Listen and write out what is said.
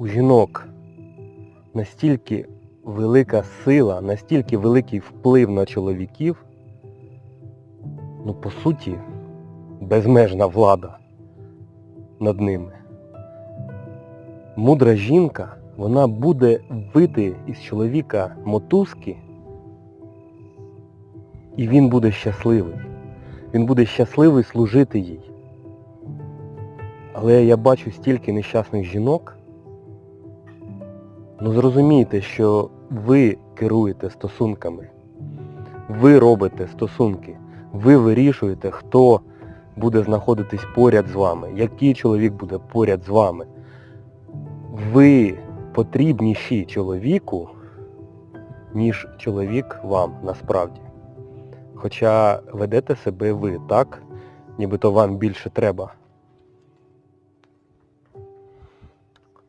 у жінок настільки велика сила, настільки великий вплив на чоловіків, ну по суті, безмежна влада над ними. Мудра жінка, вона буде вити із чоловіка мотузки, і він буде щасливий. Він буде щасливий служити їй. Але я бачу стільки нещасних жінок. Ну зрозумійте, що ви керуєте стосунками. Ви робите стосунки. Ви вирішуєте, хто буде знаходитись поряд з вами, який чоловік буде поряд з вами. Ви потрібніші чоловіку, ніж чоловік вам насправді. Хоча ведете себе ви так, нібито вам більше треба.